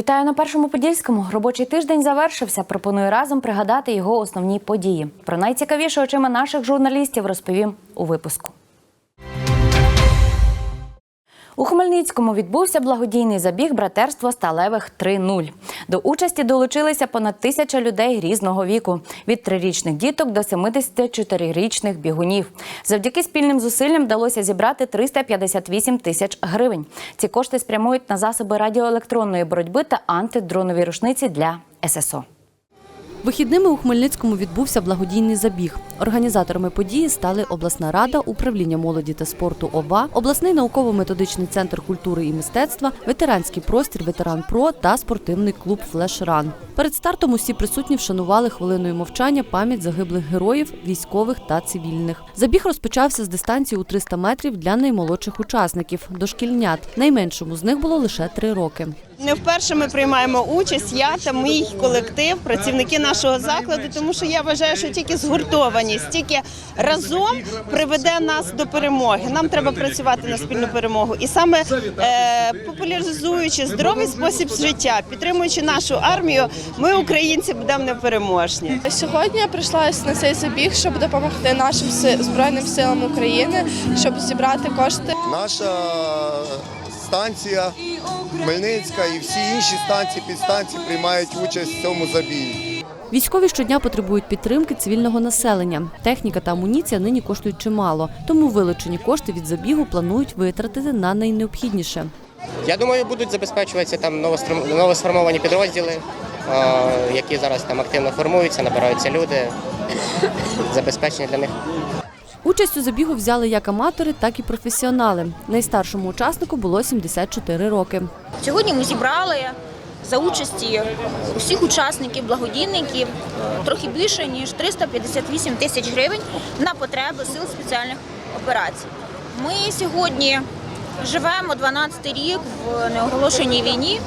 Вітаю на першому подільському. Робочий тиждень завершився. Пропоную разом пригадати його основні події. Про найцікавіше очима наших журналістів розповім у випуску. У Хмельницькому відбувся благодійний забіг братерство сталевих 3.0. До участі долучилися понад тисяча людей різного віку від трирічних діток до 74-річних бігунів. Завдяки спільним зусиллям вдалося зібрати 358 тисяч гривень. Ці кошти спрямують на засоби радіоелектронної боротьби та антидронові рушниці для ССО. Вихідними у Хмельницькому відбувся благодійний забіг. Організаторами події стали обласна рада, управління молоді та спорту ОВА, обласний науково-методичний центр культури і мистецтва, ветеранський простір Ветеран Про та спортивний клуб Флешран. Перед стартом усі присутні вшанували хвилиною мовчання пам'ять загиблих героїв, військових та цивільних. Забіг розпочався з дистанції у 300 метрів для наймолодших учасників дошкільнят. Найменшому з них було лише три роки. Не вперше ми приймаємо участь, я та мій колектив, працівники нашого закладу, тому що я вважаю, що тільки згуртованість, тільки разом приведе нас до перемоги. Нам треба працювати на спільну перемогу. І саме е, популяризуючи здоровий спосіб життя, підтримуючи нашу армію, ми, українці, будемо непереможні. Сьогодні я прийшла на цей забіг, щоб допомогти нашим збройним силам України, щоб зібрати кошти. Наша станція Хмельницька і всі інші станції підстанції приймають участь в цьому забігі. Військові щодня потребують підтримки цивільного населення. Техніка та амуніція нині коштують чимало, тому вилучені кошти від забігу планують витратити на найнеобхідніше. Я думаю, будуть забезпечуватися там новостром- новосформовані підрозділи, які зараз там активно формуються, набираються люди. Забезпечення для них. Участь у забігу взяли як аматори, так і професіонали. Найстаршому учаснику було 74 роки. Сьогодні ми зібрали за участі усіх учасників, благодійників трохи більше ніж 358 тисяч гривень на потреби сил спеціальних операцій. Ми сьогодні живемо 12-й рік в неоголошеній війні.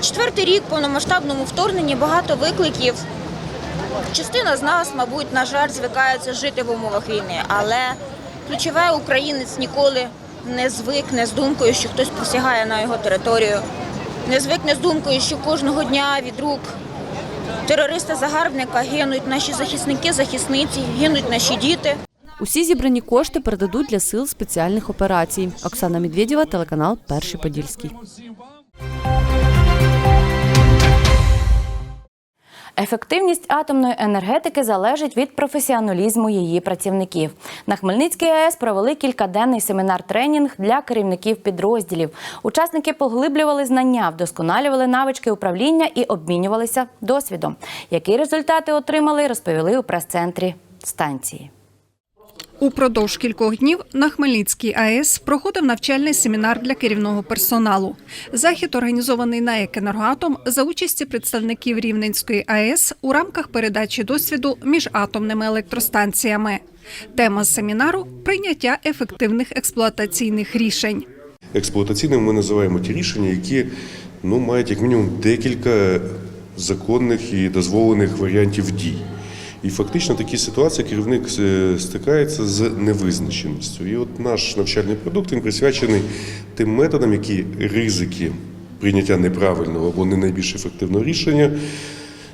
Четвертий рік повномасштабному вторгненні багато викликів. Частина з нас, мабуть, на жаль, звикається жити в умовах війни, але ключове українець ніколи не звикне з думкою, що хтось посягає на його територію, не звикне з думкою, що кожного дня від рук терориста-загарбника гинуть наші захисники, захисниці, гинуть наші діти. Усі зібрані кошти передадуть для сил спеціальних операцій. Оксана Медведєва, телеканал Перший Подільський. Ефективність атомної енергетики залежить від професіоналізму її працівників. На Хмельницькій АЕС провели кількаденний семінар-тренінг для керівників підрозділів. Учасники поглиблювали знання, вдосконалювали навички управління і обмінювалися досвідом. Які результати отримали, розповіли у прес-центрі станції. Упродовж кількох днів на Хмельницькій АЕС проходив навчальний семінар для керівного персоналу. Захід організований на «Екенергоатом» за участі представників Рівненської АЕС у рамках передачі досвіду між атомними електростанціями. Тема семінару прийняття ефективних експлуатаційних рішень. Експлуатаційними ми називаємо ті рішення, які ну, мають як мінімум декілька законних і дозволених варіантів дій. І фактично в такій ситуації керівник е, стикається з невизначеністю. І от наш навчальний продукт він присвячений тим методам, які ризики прийняття неправильного або не найбільш ефективного рішення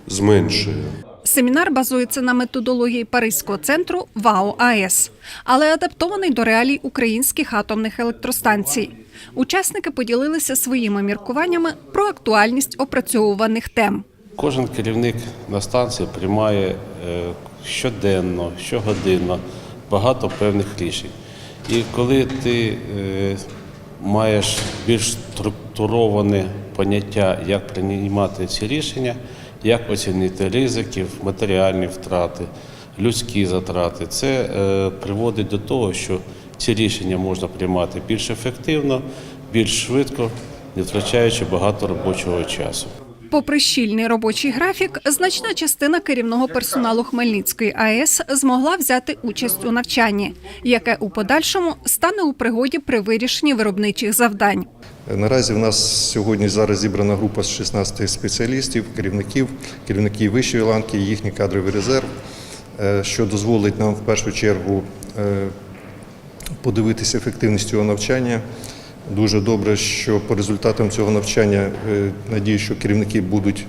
зменшує. Семінар базується на методології Паризького центру ВАО АЕС, але адаптований до реалій українських атомних електростанцій. Учасники поділилися своїми міркуваннями про актуальність опрацьовуваних тем. Кожен керівник на станції приймає е, щоденно, щогодинно багато певних рішень. І коли ти е, маєш більш структуроване поняття, як приймати ці рішення, як оцінити ризиків, матеріальні втрати, людські затрати, це е, приводить до того, що ці рішення можна приймати більш ефективно, більш швидко, не втрачаючи багато робочого часу. Попри щільний робочий графік, значна частина керівного персоналу Хмельницької АЕС змогла взяти участь у навчанні, яке у подальшому стане у пригоді при вирішенні виробничих завдань. Наразі в нас сьогодні зараз зібрана група з 16 спеціалістів, керівників, керівників вищої ланки, їхній кадровий резерв, е, що дозволить нам в першу чергу е, подивитися ефективність цього навчання, Дуже добре, що по результатам цього навчання е, надію, що керівники будуть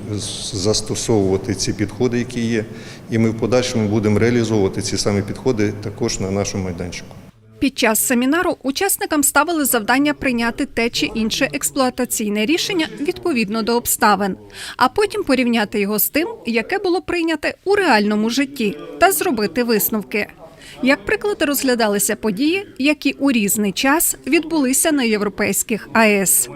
застосовувати ці підходи, які є, і ми в подальшому будемо реалізовувати ці самі підходи також на нашому майданчику. Під час семінару учасникам ставили завдання прийняти те чи інше експлуатаційне рішення відповідно до обставин, а потім порівняти його з тим, яке було прийняте у реальному житті, та зробити висновки. Як приклад, розглядалися події, які у різний час відбулися на європейських АЕС.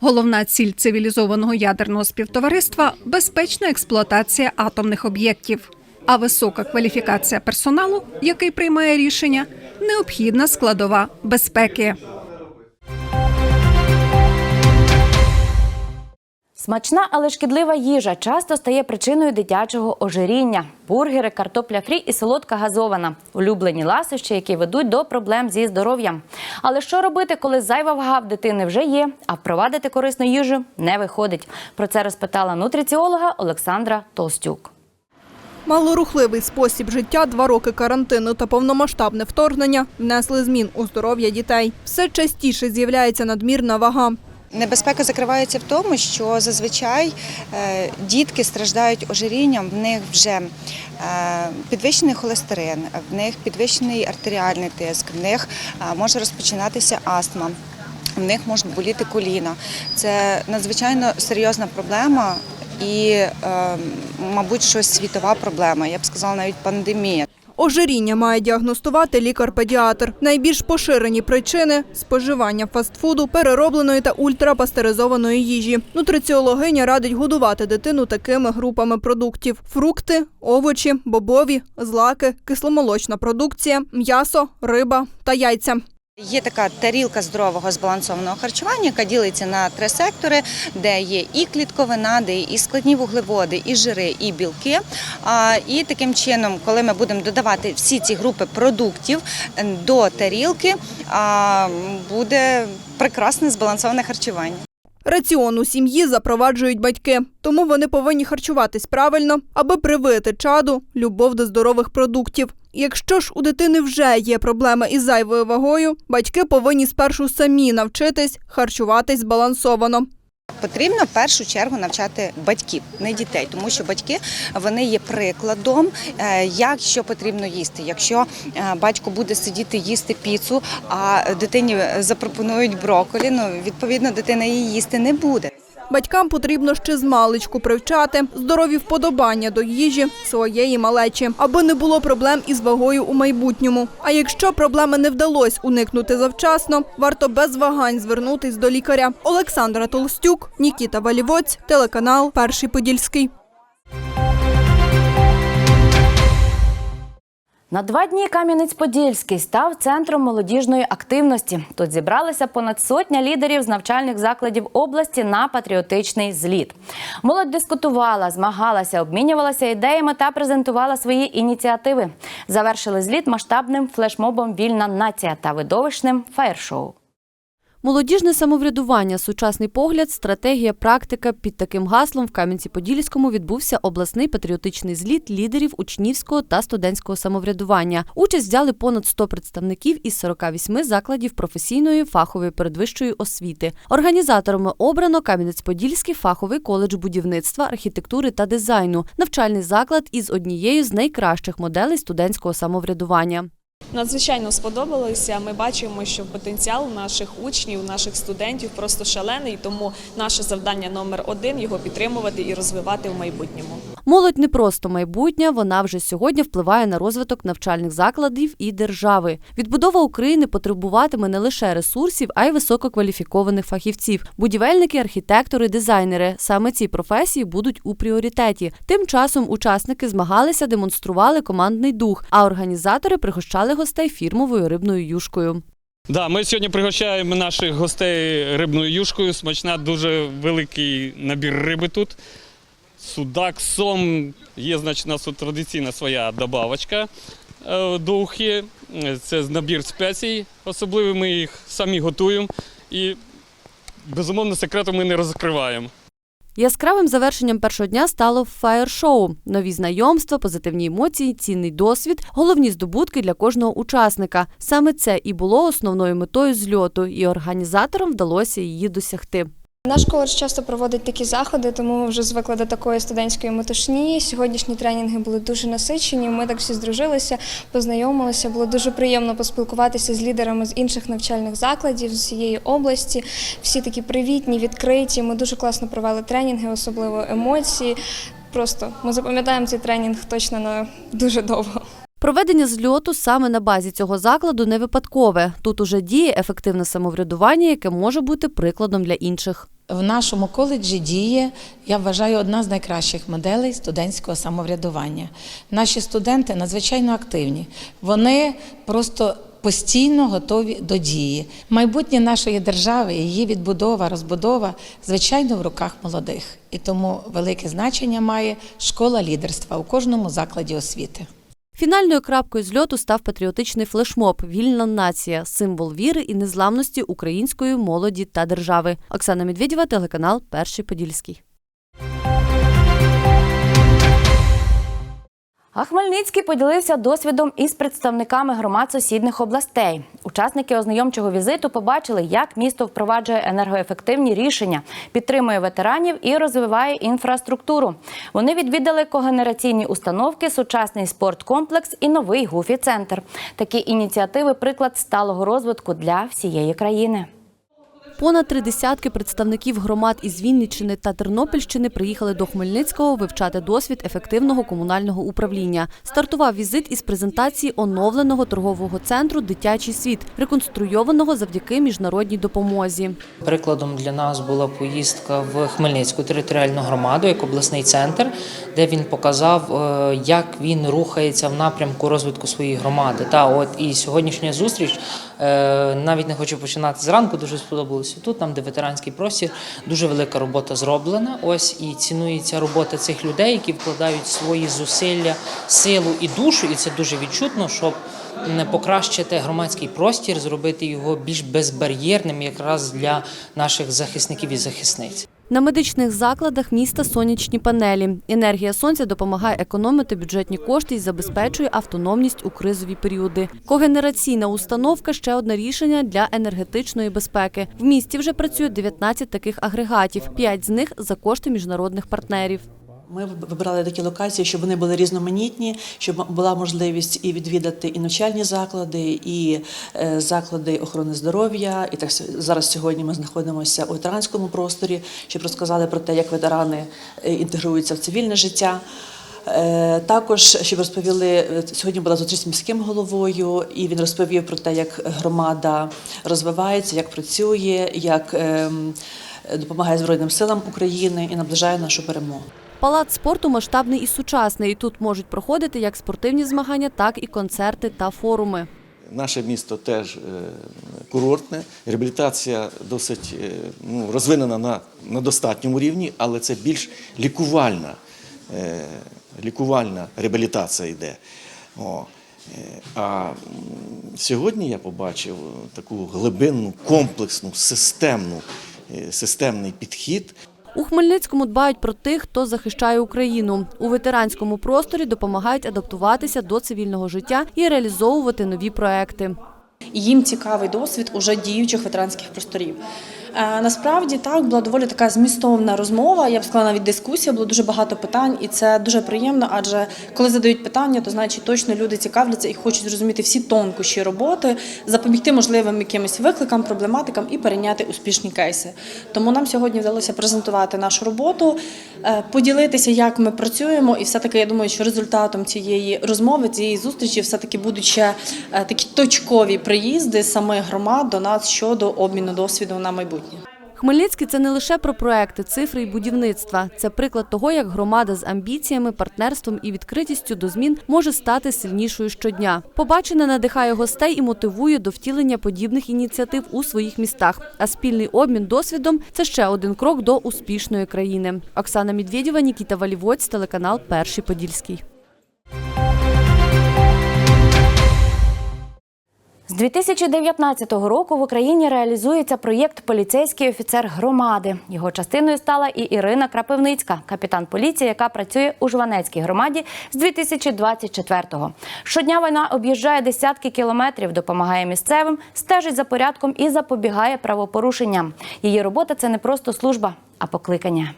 Головна ціль цивілізованого ядерного співтовариства безпечна експлуатація атомних об'єктів. А висока кваліфікація персоналу, який приймає рішення, необхідна складова безпеки. Смачна, але шкідлива їжа часто стає причиною дитячого ожиріння. Бургери, картопля фрі і солодка газована улюблені ласощі, які ведуть до проблем зі здоров'ям. Але що робити, коли зайва вага в дитини вже є, а впровадити корисну їжу не виходить? Про це розпитала нутриціолога Олександра Толстюк. Малорухливий спосіб життя, два роки карантину та повномасштабне вторгнення внесли змін у здоров'я дітей. Все частіше з'являється надмірна вага. Небезпека закривається в тому, що зазвичай е, дітки страждають ожирінням, в них вже е, підвищений холестерин, в них підвищений артеріальний тиск, в них е, може розпочинатися астма. В них можуть боліти коліна. Це надзвичайно серйозна проблема і, мабуть, щось світова проблема. Я б сказала, навіть пандемія. Ожиріння має діагностувати лікар-педіатр. Найбільш поширені причини – споживання фастфуду, переробленої та ультрапастеризованої їжі. Нутриціологиня радить годувати дитину такими групами продуктів: фрукти, овочі, бобові, злаки, кисломолочна продукція, м'ясо, риба та яйця. Є така тарілка здорового збалансованого харчування, яка ділиться на три сектори, де є і клітковина, де і складні вуглеводи, і жири, і білки. І таким чином, коли ми будемо додавати всі ці групи продуктів до тарілки, буде прекрасне збалансоване харчування. Раціон у сім'ї запроваджують батьки, тому вони повинні харчуватись правильно, аби привити чаду любов до здорових продуктів. Якщо ж у дитини вже є проблеми із зайвою вагою, батьки повинні спершу самі навчитись харчуватись збалансовано. Потрібно в першу чергу навчати батьків, не дітей, тому що батьки вони є прикладом, е, як що потрібно їсти. Якщо е, батько буде сидіти їсти піцу, а дитині запропонують броколі, ну відповідно дитина її їсти не буде. Батькам потрібно ще з маличку привчати здорові вподобання до їжі своєї малечі, аби не було проблем із вагою у майбутньому. А якщо проблеми не вдалося уникнути завчасно, варто без вагань звернутись до лікаря. Олександра Толстюк, Нікіта Валівоць, телеканал Перший Подільський. На два дні Кам'янець-Подільський став центром молодіжної активності. Тут зібралися понад сотня лідерів з навчальних закладів області на патріотичний зліт. Молодь дискутувала, змагалася, обмінювалася ідеями та презентувала свої ініціативи. Завершили зліт масштабним флешмобом Вільна нація та видовищним фаєр-шоу. Молодіжне самоврядування, сучасний погляд, стратегія, практика. Під таким гаслом в Кам'янці-Подільському відбувся обласний патріотичний зліт лідерів учнівського та студентського самоврядування. Участь взяли понад 100 представників із 48 закладів професійної фахової передвищої освіти. Організаторами обрано Кам'янець-Подільський фаховий коледж будівництва, архітектури та дизайну, навчальний заклад із однією з найкращих моделей студентського самоврядування. Надзвичайно сподобалося. Ми бачимо, що потенціал наших учнів, наших студентів просто шалений. Тому наше завдання номер один його підтримувати і розвивати в майбутньому. Молодь не просто майбутнє, вона вже сьогодні впливає на розвиток навчальних закладів і держави. Відбудова України потребуватиме не лише ресурсів, а й висококваліфікованих фахівців. Будівельники, архітектори, дизайнери. Саме ці професії будуть у пріоритеті. Тим часом учасники змагалися, демонстрували командний дух, а організатори пригощали гостей фірмовою рибною юшкою. Да, ми сьогодні пригощаємо наших гостей рибною юшкою. Смачна, дуже великий набір риби тут. Судак, сом, є, значить, у нас традиційна своя добавочка е, до ухи. Це набір спецій особливий, ми їх самі готуємо і, безумовно, секрету ми не розкриваємо. Яскравим завершенням першого дня стало фаєр-шоу. Нові знайомства, позитивні емоції, цінний досвід, головні здобутки для кожного учасника. Саме це і було основною метою зльоту, і організаторам вдалося її досягти. Наш коледж часто проводить такі заходи, тому вже звикли до такої студентської метушні. Сьогоднішні тренінги були дуже насичені. Ми так всі здружилися, познайомилися. Було дуже приємно поспілкуватися з лідерами з інших навчальних закладів з цієї області. Всі такі привітні, відкриті. Ми дуже класно провели тренінги, особливо емоції. Просто ми запам'ятаємо цей тренінг точно на дуже довго. Проведення зльоту саме на базі цього закладу не випадкове. Тут уже діє ефективне самоврядування, яке може бути прикладом для інших. В нашому коледжі діє, я вважаю, одна з найкращих моделей студентського самоврядування. Наші студенти надзвичайно активні. Вони просто постійно готові до дії. Майбутнє нашої держави, її відбудова, розбудова, звичайно, в руках молодих. І тому велике значення має школа лідерства у кожному закладі освіти. Фінальною крапкою зльоту став патріотичний флешмоб Вільна нація, символ віри і незламності української молоді та держави. Оксана Медведєва, телеканал Перший Подільський. А Хмельницький поділився досвідом із представниками громад сусідних областей. Учасники ознайомчого візиту побачили, як місто впроваджує енергоефективні рішення, підтримує ветеранів і розвиває інфраструктуру. Вони відвідали когенераційні установки, сучасний спорткомплекс і новий гуфі-центр. Такі ініціативи приклад сталого розвитку для всієї країни. Понад три десятки представників громад із Вінниччини та Тернопільщини приїхали до Хмельницького вивчати досвід ефективного комунального управління. Стартував візит із презентації оновленого торгового центру Дитячий світ, реконструйованого завдяки міжнародній допомозі. Прикладом для нас була поїздка в Хмельницьку територіальну громаду як обласний центр, де він показав, е, як він рухається в напрямку розвитку своєї громади. Та от і сьогоднішня зустріч навіть не хочу починати зранку. Дуже сподобалося тут. Там, де ветеранський простір, дуже велика робота зроблена. Ось і цінується робота цих людей, які вкладають свої зусилля, силу і душу, і це дуже відчутно, щоб покращити громадський простір, зробити його більш безбар'єрним, якраз для наших захисників і захисниць. На медичних закладах міста сонячні панелі. Енергія сонця допомагає економити бюджетні кошти і забезпечує автономність у кризові періоди. Когенераційна установка ще одне рішення для енергетичної безпеки. В місті вже працює 19 таких агрегатів, 5 з них за кошти міжнародних партнерів. Ми вибрали такі локації, щоб вони були різноманітні, щоб була можливість і відвідати і навчальні заклади, і е, заклади охорони здоров'я. І так зараз сьогодні ми знаходимося у ветеранському просторі, щоб розказали про те, як ветерани е, інтегруються в цивільне життя. Е, Також щоб розповіли сьогодні була зустріч з міським головою, і він розповів про те, як громада розвивається, як працює, як ем, допомагає Збройним силам України і наближає нашу перемогу. Палац спорту масштабний і сучасний. Тут можуть проходити як спортивні змагання, так і концерти та форуми. Наше місто теж е, курортне. Реабілітація досить е, ну, розвинена на, на достатньому рівні, але це більш лікувальна, е, лікувальна реабілітація йде. О. А сьогодні я побачив таку глибинну, комплексну, системну, системний підхід. У Хмельницькому дбають про тих, хто захищає Україну. У ветеранському просторі допомагають адаптуватися до цивільного життя і реалізовувати нові проекти. їм цікавий досвід уже діючих ветеранських просторів. Е, Насправді так була доволі така змістовна розмова. Я б сказала, навіть дискусія, було дуже багато питань, і це дуже приємно. Адже коли задають питання, то значить точно люди цікавляться і хочуть зрозуміти всі тонкощі роботи, запобігти можливим якимось викликам, проблематикам і перейняти успішні кейси. Тому нам сьогодні вдалося презентувати нашу роботу, е, поділитися, як ми працюємо, і все таки я думаю, що результатом цієї розмови, цієї зустрічі, все таки будуть ще е, такі точкові приїзди самих громад до нас щодо обміну досвіду на майбутнє. Хмельницький це не лише про проекти, цифри і будівництва. Це приклад того, як громада з амбіціями, партнерством і відкритістю до змін може стати сильнішою щодня. Побачене надихає гостей і мотивує до втілення подібних ініціатив у своїх містах. А спільний обмін досвідом це ще один крок до успішної країни. Оксана Медведєва, Нікіта Валівоць, телеканал Перший Подільський. З 2019 року в Україні реалізується проєкт Поліцейський офіцер громади. Його частиною стала і Ірина Крапивницька, капітан поліції, яка працює у Жванецькій громаді з 2024-го. Щодня вона об'їжджає десятки кілометрів, допомагає місцевим, стежить за порядком і запобігає правопорушенням. Її робота це не просто служба, а покликання.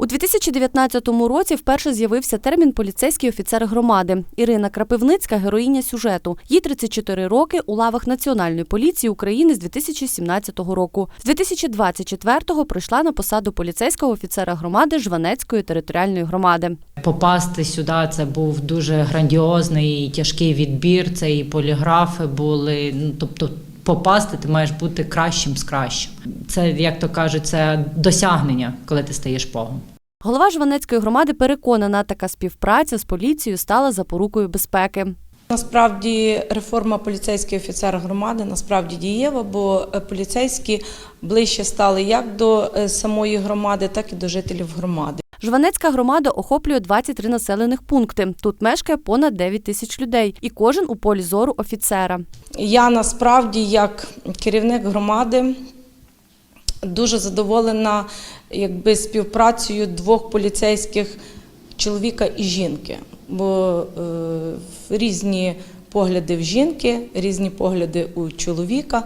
У 2019 році вперше з'явився термін поліцейський офіцер громади. Ірина Крапивницька героїня сюжету. Їй 34 роки у лавах Національної поліції України з 2017 року. З 2024-го прийшла на посаду поліцейського офіцера громади Жванецької територіальної громади. Попасти сюди це був дуже грандіозний і тяжкий відбір. Це і поліграфи були. Ну тобто, попасти ти маєш бути кращим з кращим. Це як то кажуть, це досягнення, коли ти стаєш погом. Голова Жванецької громади переконана, така співпраця з поліцією стала запорукою безпеки. Насправді реформа поліцейський офіцер громади насправді дієва, бо е, поліцейські ближче стали як до е, самої громади, так і до жителів громади. Жванецька громада охоплює 23 населених пункти. Тут мешкає понад 9 тисяч людей, і кожен у полі зору офіцера. Я насправді, як керівник громади, дуже задоволена якби, співпрацею двох поліцейських чоловіка і жінки. Бо е, різні погляди в жінки, різні погляди у чоловіка.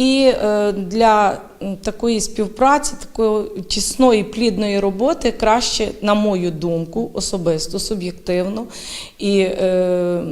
І е, для такої співпраці, такої тісної плідної роботи краще, на мою думку, особисто, суб'єктивно, і е,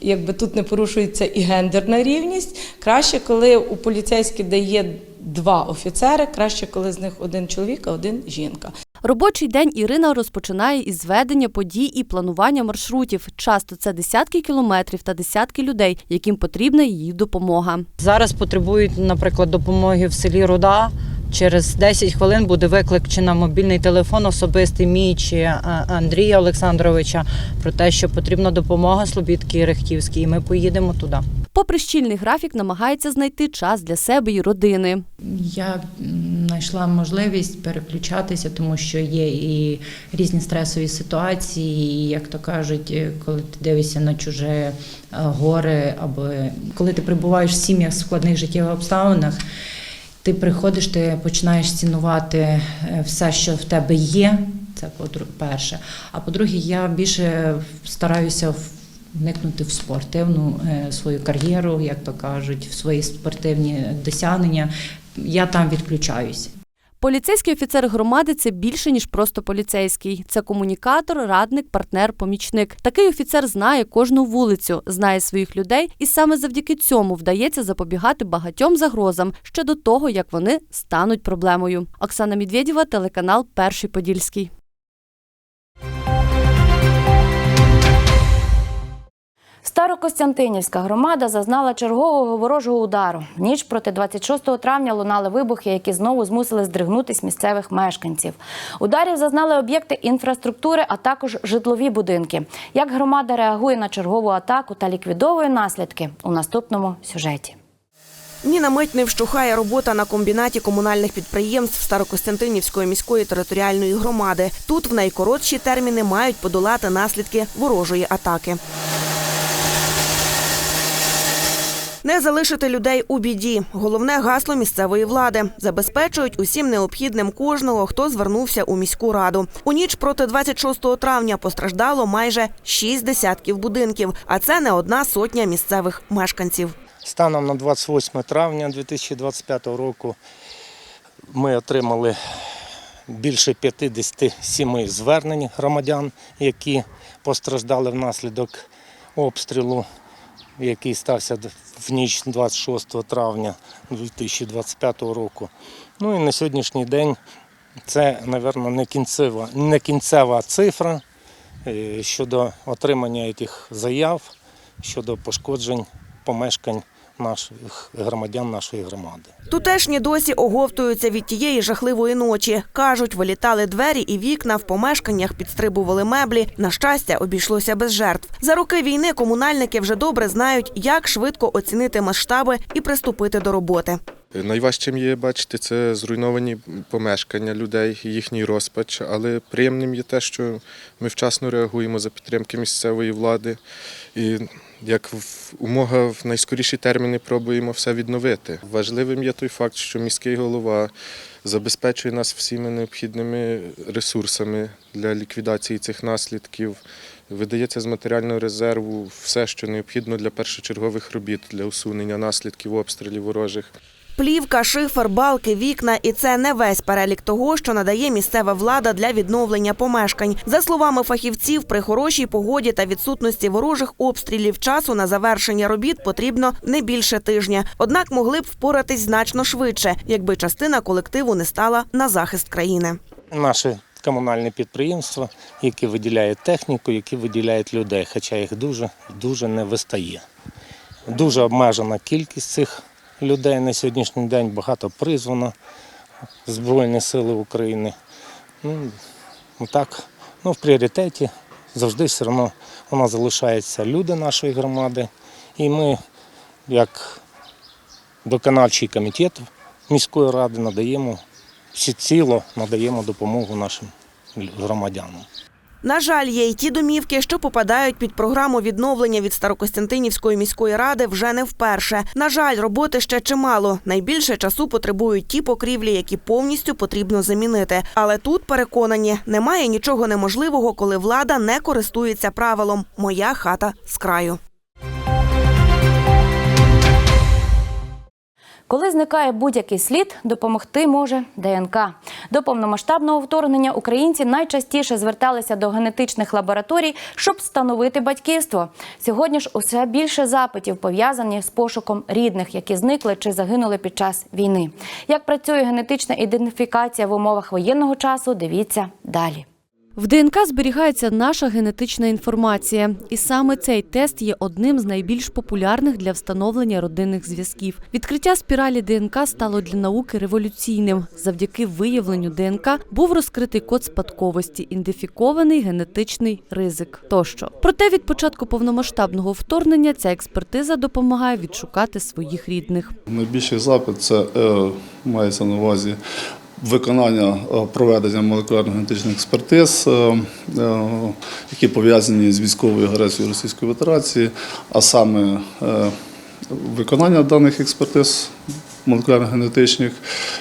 якби тут не порушується і гендерна рівність, краще, коли у поліцейській дає. два офіцери, краще, коли з них один чоловік, а один жінка. Робочий день Ірина розпочинає із зведення подій і планування маршрутів. Часто це десятки кілометрів та десятки людей, яким потрібна її допомога. Зараз потребують, наприклад, допомоги в селі Руда. Через 10 хвилин буде виклик чи на мобільний телефон особистий мій чи е, Андрія Олександровича про те, що потрібна допомога Слобідки і Рехтівській, і ми поїдемо туди. Попри щільний графік, намагається знайти час для себе і родини. Я знайшла можливість переключатися, тому що є і різні стресові ситуації, і, як то кажуть, е, коли ти дивишся на чуже е, горе, або коли ти перебуваєш в сім'ях в складних життєвих обставинах. Ти приходиш, ти починаєш цінувати е, все, що в тебе є. Це по-перше. А по-друге, я більше стараюся вникнути в спортивну е, свою кар'єру, як то кажуть, в свої спортивні досягнення. Я там відключаюся. Поліцейський офіцер громади це більше ніж просто поліцейський. Це комунікатор, радник, партнер, помічник. Такий офіцер знає кожну вулицю, знає своїх людей, і саме завдяки цьому вдається запобігати багатьом загрозам ще до того, як вони стануть проблемою. Оксана Медведєва, телеканал Перший Подільський. Старокостянтинівська громада зазнала чергового ворожого удару. Ніч проти 26 травня лунали вибухи, які знову змусили здригнутись місцевих мешканців. Ударів зазнали об'єкти інфраструктури, а також житлові будинки. Як громада реагує на чергову атаку та ліквідовує наслідки у наступному сюжеті. Ні на мить не вщухає робота на комбінаті комунальних підприємств Старокостянтинівської міської територіальної громади. Тут в найкоротші терміни мають подолати наслідки ворожої атаки. Не залишити людей у біді. Головне гасло місцевої влади забезпечують усім необхідним кожного, хто звернувся у міську раду. У ніч проти 26 травня постраждало майже шість десятків будинків, а це не одна сотня місцевих мешканців. Станом на 28 травня 2025 року ми отримали більше 57 звернень громадян, які постраждали внаслідок обстрілу, який стався в ніч 26 травня 2025 року. Ну і на сьогоднішній день це, мабуть, не кінцева, не кінцева цифра е, щодо отримання цих заяв, щодо пошкоджень помешкань наших громадян нашої громади. Тутешні досі оговтуються від тієї жахливої ночі. Кажуть, вилітали двері і вікна, в помешканнях підстрибували меблі. На щастя, обійшлося без жертв. За роки війни комунальники вже добре знають, як швидко оцінити масштаби і приступити до роботи. Найважчим є бачити це зруйновані помешкання людей, їхній розпач. Але приємним є те, що ми вчасно реагуємо за підтримки місцевої влади і як умога в найскоріші терміни пробуємо все відновити. Важливим є той факт, що міський голова забезпечує нас всіми необхідними ресурсами для ліквідації цих наслідків. Видається з матеріального резерву все, що необхідно для першочергових робіт для усунення наслідків обстрілів ворожих. Плівка, шифер, балки, вікна і це не весь перелік того, що надає місцева влада для відновлення помешкань. За словами фахівців, при хорошій погоді та відсутності ворожих обстрілів часу на завершення робіт потрібно не більше тижня. Однак могли б впоратись значно швидше, якби частина колективу не стала на захист країни. Наші комунальні підприємства, які виділяють техніку, які виділяють людей, хоча їх дуже дуже не вистає. Дуже обмежена кількість цих людей на сьогоднішній день, багато призвано Збройні Сили України. Ну, так, ну, в пріоритеті завжди все одно у нас залишаються люди нашої громади. І ми, як виконавчий комітет міської ради, надаємо всеціло надаємо допомогу нашим громадянам. На жаль, є й ті домівки, що попадають під програму відновлення від Старокостянтинівської міської ради вже не вперше. На жаль, роботи ще чимало. Найбільше часу потребують ті покрівлі, які повністю потрібно замінити. Але тут переконані, немає нічого неможливого, коли влада не користується правилом Моя хата з краю. Коли зникає будь-який слід, допомогти може ДНК. До повномасштабного вторгнення українці найчастіше зверталися до генетичних лабораторій, щоб встановити батьківство. Сьогодні ж усе більше запитів пов'язані з пошуком рідних, які зникли чи загинули під час війни. Як працює генетична ідентифікація в умовах воєнного часу? Дивіться далі. В ДНК зберігається наша генетична інформація, і саме цей тест є одним з найбільш популярних для встановлення родинних зв'язків. Відкриття спіралі ДНК стало для науки революційним. Завдяки виявленню ДНК був розкритий код спадковості, ідентифікований генетичний ризик тощо. Проте від початку повномасштабного вторгнення ця експертиза допомагає відшукати своїх рідних. Найбільший запит це е, мається на увазі виконання е, проведення молекулярно-генетичних експертиз, е, е, які пов'язані з військовою агресією Російської Федерації, а саме виконання даних експертиз молекулярно-генетичних,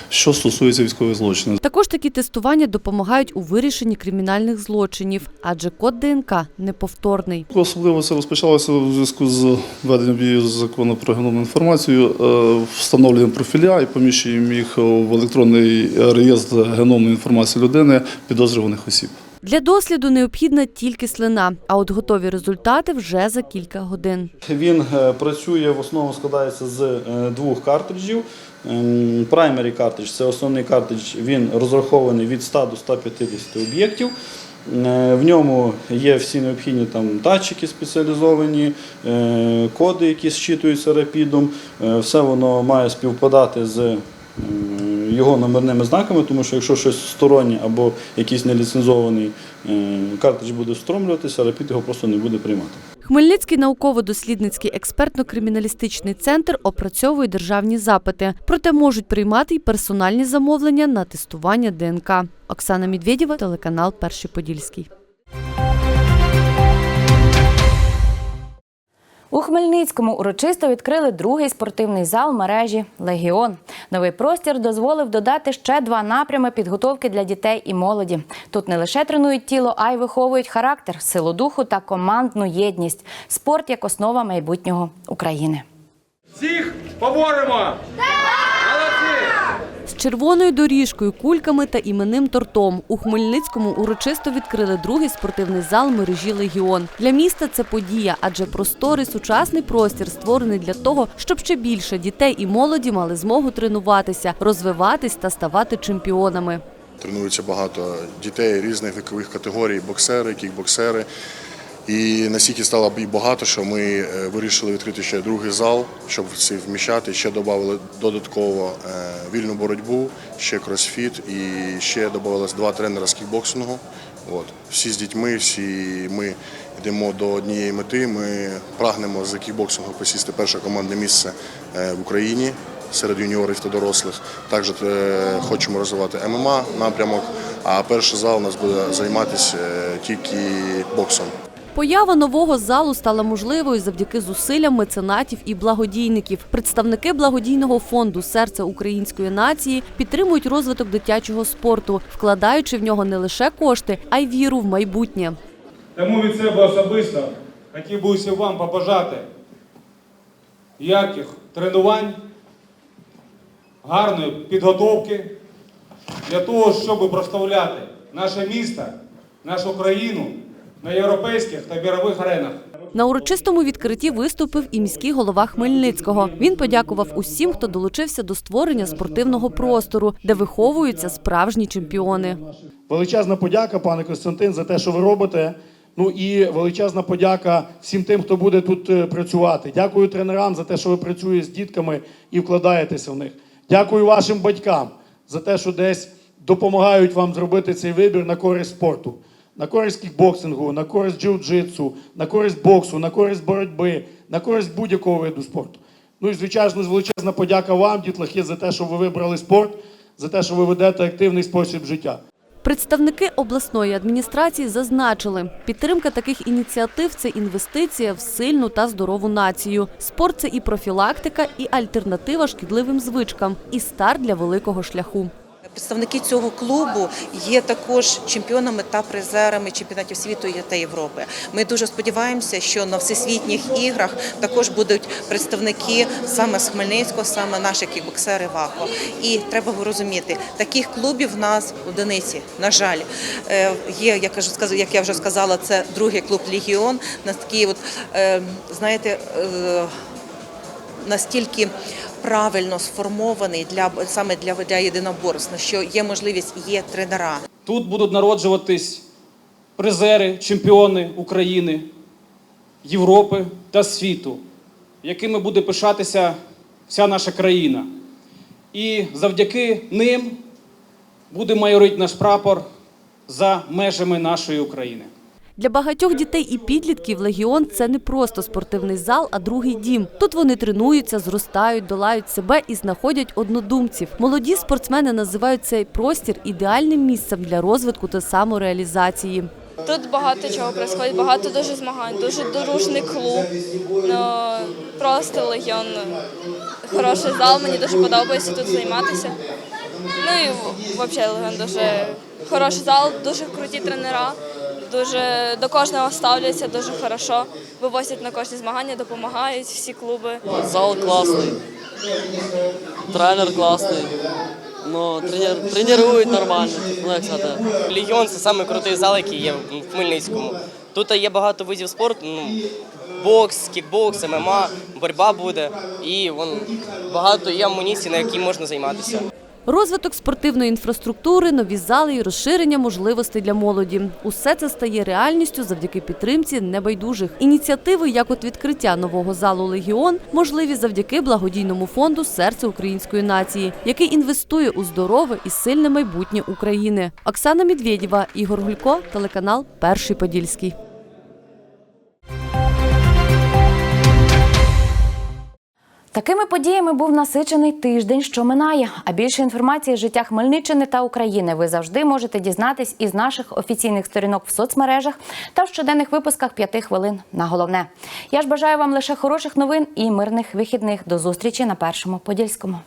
що стосується військових злочинів. Також такі тестування допомагають у вирішенні кримінальних злочинів, адже код ДНК неповторний. Особливо це розпочалося у зв'язку з введенням дії закону про геномну інформацію, е, встановленням профіля і поміщенням їх в електронний реєстр геномної інформації людини підозрюваних осіб. Для досліду необхідна тільки слина, а от готові результати вже за кілька годин. Він е, працює в основному складається з е, двох картриджів. Ем, Primary картридж це основний картридж, він розрахований від 100 до 150 об'єктів. Е, В ньому є всі необхідні там датчики спеціалізовані, коди, які зчитуються рапідом. Все воно має співпадати з його номерними знаками, тому що якщо щось стороннє або якийсь неліцензований е, картридж буде встромлюватися, рапід його просто не буде приймати. Хмельницький науково-дослідницький експертно-криміналістичний центр опрацьовує державні запити, проте можуть приймати й персональні замовлення на тестування ДНК. Оксана Медведєва, телеканал Перший Подільський. У Хмельницькому урочисто відкрили другий спортивний зал мережі Легіон. Новий простір дозволив додати ще два напрями підготовки для дітей і молоді. Тут не лише тренують тіло, а й виховують характер, силу духу та командну єдність. Спорт як основа майбутнього України. Всіх поборемо! Червоною доріжкою, кульками та іменним тортом у Хмельницькому урочисто відкрили другий спортивний зал мережі Легіон. Для міста це подія, адже просторий сучасний простір створений для того, щоб ще більше дітей і молоді мали змогу тренуватися, розвиватись та ставати чемпіонами. Тренується багато дітей різних вікових категорій, боксери, кікбоксери. І настільки стало і багато, що ми е, вирішили відкрити ще другий зал, щоб всі вміщати. Ще додали додатково е, вільну боротьбу, ще кросфіт і ще додавалось два тренера з кікбоксингу. От. Всі з дітьми, всі ми йдемо до однієї мети. Ми прагнемо за кікбоксингу посісти перше командне місце е, в Україні серед юніорів та дорослих. Також хочемо розвивати ММА напрямок, а перший зал у нас буде займатися тільки боксом. Поява нового залу стала можливою завдяки зусиллям меценатів і благодійників. Представники благодійного фонду Серце української нації підтримують розвиток дитячого спорту, вкладаючи в нього не лише кошти, а й віру в майбутнє. Тому від себе особисто хотів би усім вам побажати яких тренувань, гарної підготовки для того, щоб проставляти наше місто, нашу країну на європейських та мірових аренах. На урочистому відкритті виступив і міський голова Хмельницького. Він подякував усім, хто долучився до створення спортивного простору, де виховуються справжні чемпіони. Величезна подяка, пане Костянтин, за те, що ви робите. Ну і величезна подяка всім тим, хто буде тут е, працювати. Дякую тренерам за те, що ви працюєте з дітками і вкладаєтеся в них. Дякую вашим батькам за те, що десь допомагають вам зробити цей вибір на користь спорту, на користь кікбоксингу, на користь джиу-джитсу, на користь боксу, на користь боротьби, на користь будь-якого виду спорту. Ну і звичайно, величезна подяка вам, дітлахи, за те, що ви вибрали спорт, за те, що ви ведете активний спосіб життя. Представники обласної адміністрації зазначили, підтримка таких ініціатив це інвестиція в сильну та здорову націю. Спорт це і профілактика, і альтернатива шкідливим звичкам, і старт для великого шляху. Представники цього клубу є також чемпіонами та призерами чемпіонатів світу та Європи. Ми дуже сподіваємося, що на всесвітніх іграх також будуть представники саме з Хмельницького, саме наші кікбоксери ВАКО. І треба розуміти, таких клубів в нас в одиниці, на жаль, Е, є. Я кажу, як я вже сказала, це другий клуб Легіон. На такий, от е, знаєте. е, настільки правильно сформований для саме для, для єдиноборств, що є можливість, є тренера. Тут будуть народжуватись призери, чемпіони України, Європи та світу, якими буде пишатися вся наша країна. І завдяки ним буде майорити наш прапор за межами нашої України. Для багатьох дітей і підлітків легіон це не просто спортивний зал, а другий дім. Тут вони тренуються, зростають, долають себе і знаходять однодумців. Молоді спортсмени називають цей простір ідеальним місцем для розвитку та самореалізації. Тут багато чого відбувається, багато дуже змагань, дуже дружний клуб. Ну, просто легіон. Хороший зал, мені дуже подобається тут займатися. Ну і взагалі легіон дуже хороший зал, дуже круті тренера, дуже до кожного ставляться дуже хорошо, вивозять на кожні змагання, допомагають всі клуби. Зал классный, тренер классный, ну, тренер, тренують нормально, ну як сказати. Легіон це самий крутий зал, який є в Хмельницькому. Тут є багато видів спорту, ну, бокс, кікбокс, ММА, боротьба буде, і вон, багато є амуніції, на якій можна займатися. Розвиток спортивної інфраструктури, нові зали і розширення можливостей для молоді. Усе це стає реальністю завдяки підтримці небайдужих. Ініціативи, як от відкриття нового залу Легіон, можливі завдяки благодійному фонду Серце української нації, який інвестує у здорове і сильне майбутнє України. Оксана Медведєва, Ігор Гулько, телеканал Перший Подільський. Такими подіями був насичений тиждень, що минає. А більше інформації з життя Хмельниччини та України ви завжди можете дізнатись із наших офіційних сторінок в соцмережах та в щоденних випусках п'яти хвилин на головне. Я ж бажаю вам лише хороших новин і мирних вихідних. До зустрічі на першому подільському.